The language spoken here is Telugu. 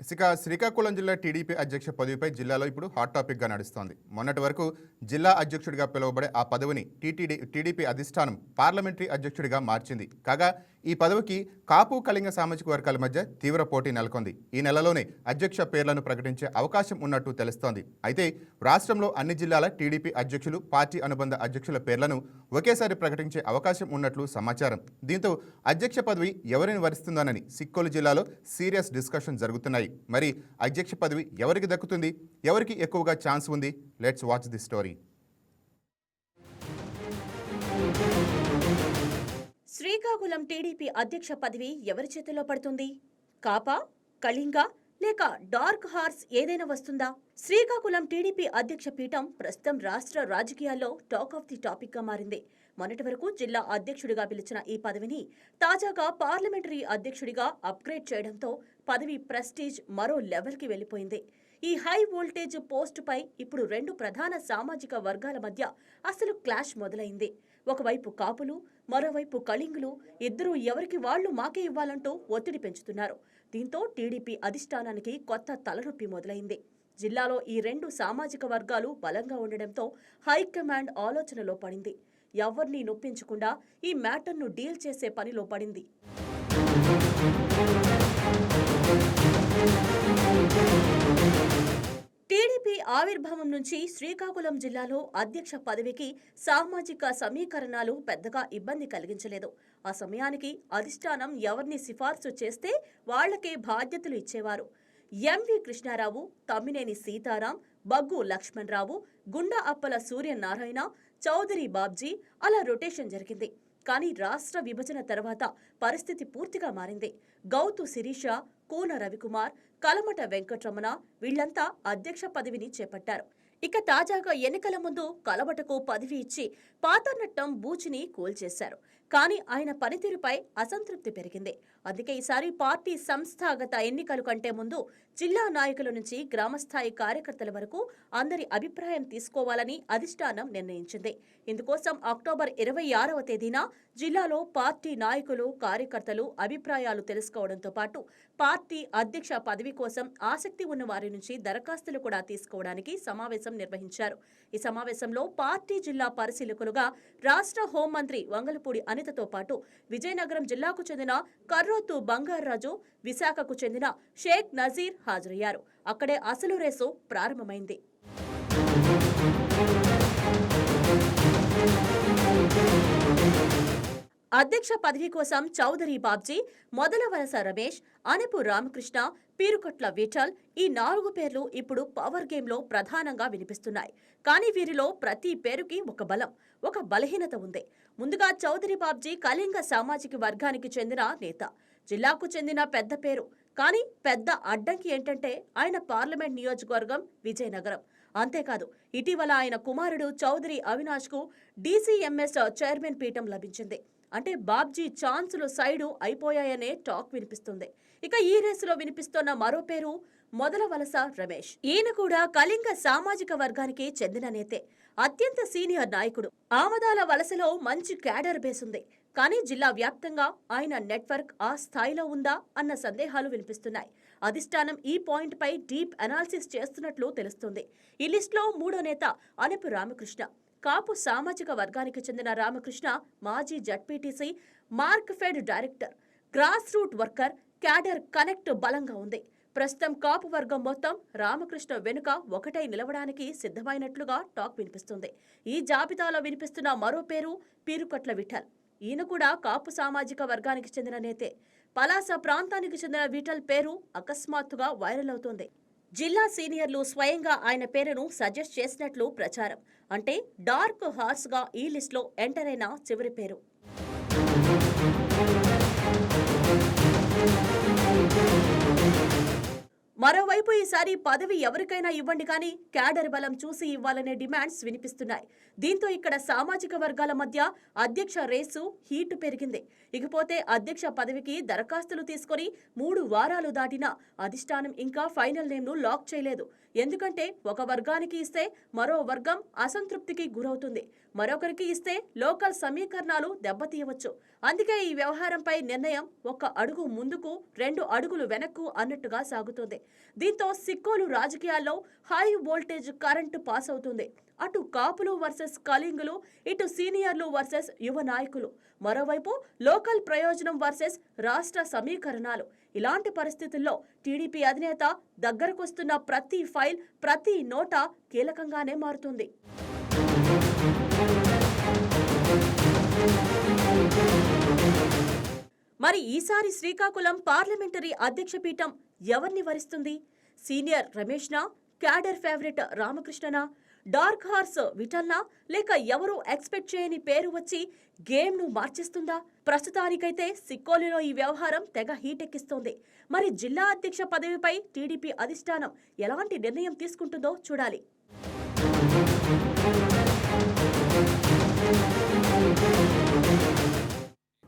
ఇక శ్రీకాకుళం జిల్లా టీడీపీ అధ్యక్ష పదవిపై జిల్లాలో ఇప్పుడు హాట్ టాపిక్గా నడుస్తోంది. మొన్నటి వరకు జిల్లా అధ్యక్షుడిగా పిలువబడే ఆ పదవిని టీటీడీ టీడీపీ అధిష్టానం పార్లమెంటరీ అధ్యక్షుడిగా మార్చింది. కాగా ఈ పదవికి కాపు కళింగ సామాజిక వర్గాల మధ్య తీవ్ర పోటీ నెలకొంది. ఈ నెలలోనే అధ్యక్ష పేర్లను ప్రకటించే అవకాశం ఉన్నట్టు తెలుస్తోంది. అయితే రాష్ట్రంలో అన్ని జిల్లాల టీడీపీ అధ్యక్షులు పార్టీ అనుబంధ అధ్యక్షుల పేర్లను ఒకేసారి ప్రకటించే అవకాశం ఉన్నట్లు సమాచారం. దీంతో అధ్యక్ష పదవి ఎవరిని వరిస్తుందోనని సిక్కోలు జిల్లాలో సీరియస్ డిస్కషన్ జరుగుతున్నాయి. మరి అధ్యక్ష పదవి ఎవరికి దక్కుతుంది? ఎవరికి ఎక్కువగా ఛాన్స్ ఉంది? Let's watch the story Srikakulam TDP అధ్యక్ష పదవి ఎవరి చేతిలో పడుతుంది? కాపా? కళింగ? లేక డార్క్ హార్స్ ఏదైనా వస్తుందా? శ్రీకాకుళం టీడీపీ అధ్యక్ష పీఠం ప్రస్తుతం రాష్ట్ర రాజకీయాల్లో టాక్ ఆఫ్ ది టాపిక్గా మారింది. మొన్నటి వరకు జిల్లా అధ్యక్షుడిగా పిలిచిన ఈ పదవిని తాజాగా పార్లమెంటరీ అధ్యక్షుడిగా అప్గ్రేడ్ చేయడంతో పదవి ప్రెస్టీజ్ మరో లెవెల్కి వెళ్ళిపోయింది ఈ హై వోల్టేజ్ పోస్టుపై ఇప్పుడు రెండు ప్రధాన సామాజిక వర్గాల మధ్య అసలు క్లాష్ మొదలైంది. ఒకవైపు కాపులు మరోవైపు కళింగులు ఇద్దరూ ఎవరికి వాళ్ళు మాకే ఇవ్వాలంటూ ఒత్తిడి పెంచుతున్నారు. దీంతో టీడీపీ అధిష్టానానికి కొత్త తలనొప్పి మొదలైంది. జిల్లాలో ఈ రెండు సామాజిక వర్గాలు బలంగా ఉండడంతో హైకమాండ్ ఆలోచనలో పడింది. ఎవరిని నొప్పించకుండా ఈ మ్యాటర్ను డీల్ చేసే పనిలో పడింది. టీడీపీ ఆవిర్భావం నుంచి శ్రీకాకుళం జిల్లాలో అధ్యక్ష పదవికి సామాజిక సమీకరణాలు పెద్దగా ఇబ్బంది కలిగించలేదు. ఆ సమయానికి అధిష్టానం ఎవరిని సిఫార్సు చేస్తే వాళ్ళకే బాధ్యతలు ఇచ్చేవారు. ఎంవి కృష్ణారావు తమ్మినేని సీతారాం బగ్గు లక్ష్మణరావు గుండా అప్పల సూర్యనారాయణ చౌదరి బాబ్జీ అలా రొటేషన్ జరిగింది. కానీ రాష్ట్ర విభజన తర్వాత పరిస్థితి పూర్తిగా మారింది. గౌతు శిరీష కూన రవికుమార్ కలమట వెంకట్రమణ వీళ్ళంతా అధ్యక్ష పదవిని చేపట్టారు. ఇక తాజాగా ఎన్నికల ముందు కలబటకు పదవి ఇచ్చి పాతనట్టం బూచిని కూల్చేశారు. కానీ ఆయన పనితీరుపై అసంతృప్తి పెరిగింది. అందుకే ఈసారి పార్టీ సంస్థాగత ఎన్నికల కంటే ముందు జిల్లా నాయకుల నుంచి గ్రామస్థాయి కార్యకర్తల వరకు అందరి అభిప్రాయం తీసుకోవాలని అధిష్టానం నిర్ణయించింది. ఇందుకోసం అక్టోబర్ ఇరవై ఆరవ తేదీన జిల్లాలో పార్టీ నాయకులు కార్యకర్తలు అభిప్రాయాలు తెలుసుకోవడంతో పాటు పార్టీ అధ్యక్ష పదవి కోసం ఆసక్తి ఉన్న వారి నుంచి దరఖాస్తులు కూడా తీసుకోవడానికి సమావేశం నిర్వహించారు. ఈ సమావేశంలో పార్టీ జిల్లా పరిశీలకులుగా రాష్ట్ర హోంమంత్రి వంగలపూడి అనితతో పాటు విజయనగరం జిల్లాకు చెందిన కర్రోతు బంగారాజు విశాఖకు చెందిన షేక్ నజీర్ హాజరయ్యారు. అక్కడే అసలు రేసు ప్రారంభమైంది. అధ్యక్ష పదవి కోసం చౌదరి బాబ్జీ మొదల వలస రమేష్ అనపు రామకృష్ణ పీరుకొట్ల విఠల్ ఈ నాలుగు పేర్లు ఇప్పుడు పవర్ గేమ్లో ప్రధానంగా వినిపిస్తున్నాయి. కానీ వీరిలో ప్రతి పేరుకి ఒక బలం ఒక బలహీనత ఉంది. ముందుగా చౌదరి బాబ్జీ కళింగ సామాజిక వర్గానికి చెందిన నేత. జిల్లాకు చెందిన పెద్ద పేరు. కానీ పెద్ద అడ్డంకి ఏంటంటే ఆయన పార్లమెంట్ నియోజకవర్గం విజయనగరం. అంతేకాదు ఇటీవల ఆయన కుమారుడు చౌదరి అవినాష్కు డీసీఎంఎస్ చైర్మన్ పీఠం లభించింది. అంటే బాబ్జీ ఛాన్సులు సైడు అయిపోయాయనే టాక్ వినిపిస్తుంది. ఇక ఈ రేసులో వినిపిస్తోన్న మరో పేరు మొదల వలస రమేష్. ఈయన కూడా కళింగ సామాజిక వర్గానికి చెందిన నేతే. అత్యంత సీనియర్ నాయకుడు. ఆమదాల వలసలో మంచి క్యాడర్ బేస్ ఉంది కానీ జిల్లా వ్యాప్తంగా ఆయన నెట్వర్క్ ఆ స్థాయిలో ఉందా అన్న సందేహాలు వినిపిస్తున్నాయి. అధిష్టానం ఈ పాయింట్ పై డీప్ అనాలిసిస్ చేస్తున్నట్లు తెలుస్తుంది. ఈ లిస్టులో మూడో నేత అనపు రామకృష్ణ. కాపు సామాజిక వర్గానికి చెందిన రామకృష్ణ మాజీ ZPTC Markfed director grass root worker cadre connect బలంగా ఉంది. ప్రస్తుతం కాపు వర్గం మొత్తం రామకృష్ణ వెనుక ఒకటై నిలవడానికి సిద్ధమైనట్లుగా టాక్ వినిపిస్తుంది. ఈ జాబితాలో వినిపిస్తున్న మరో పేరు పీరుకట్ల విఠల్. ఈయన కూడా కాపు సామాజిక వర్గానికి చెందిన నేతే. పలాస ప్రాంతానికి చెందిన విఠల్ పేరు అకస్మాత్తుగా వైరల్ అవుతోంది. జిల్లా సీనియర్లు స్వయంగా ఆయన పేరును సజెస్ట్ చేసినట్లు ప్రచారం. అంటే డార్క్ హార్స్గా ఈ లిస్ట్లో ఎంటర్ అయిన చివరి పేరు. మరో మరోవైపు ఈసారి పదవి ఎవరికైనా ఇవ్వండి కానీ క్యాడర్ బలం చూసి ఇవ్వాలనే డిమాండ్స్ వినిపిస్తున్నాయి. దీంతో ఇక్కడ సామాజిక వర్గాల మధ్య అధ్యక్ష రేసు హీటు పెరిగింది. ఇకపోతే అధ్యక్ష పదవికి దరఖాస్తులు తీసుకొని మూడు వారాలు దాటినా అధిష్టానం ఇంకా ఫైనల్ నేమ్ను లాక్ చేయలేదు. ఎందుకంటే ఒక వర్గానికి ఇస్తే మరో వర్గం అసంతృప్తికి గురవుతుంది. మరొకరికి ఇస్తే లోకల్ సమీకరణాలు దెబ్బతీయవచ్చు. అందుకే ఈ వ్యవహారంపై నిర్ణయం ఒక అడుగు ముందుకు రెండు అడుగులు వెనక్కు అన్నట్టుగా సాగుతోంది. దీంతో సిక్కోలు రాజకీయాల్లో హై వోల్టేజ్ కరెంటు పాస్ అవుతుంది. అటు కాపులు వర్సెస్ కళింగులు ఇటు సీనియర్లు వర్సెస్ యువ నాయకులు. మరోవైపు లోకల్ ప్రయోజనం వర్సెస్ రాష్ట్ర సమీకరణాలు. ఇలాంటి పరిస్థితుల్లో టీడీపీ అధినేత దగ్గరకొస్తున్న ప్రతి ఫైల్ ప్రతి నోటా కీలకంగానే మారుతుంది. మరి ఈసారి శ్రీకాకుళం పార్లమెంటరీ అధ్యక్ష పీఠం ఎవరిని వరిస్తుంది? సీనియర్ రమేష్నా క్యాడర్ ఫేవరెట్ రామకృష్ణనా డార్క్ హార్స్ విఠల్నా లేక ఎవరూ ఎక్స్పెక్ట్ చేయని పేరు వచ్చి గేమ్ను మార్చేస్తుందా? ప్రస్తుతానికైతే సిక్కోలిలో ఈ వ్యవహారం తెగ హీటెక్కిస్తోంది. మరి జిల్లా అధ్యక్ష పదవిపై టీడీపీ అధిష్టానం ఎలాంటి నిర్ణయం తీసుకుంటుందో చూడాలి.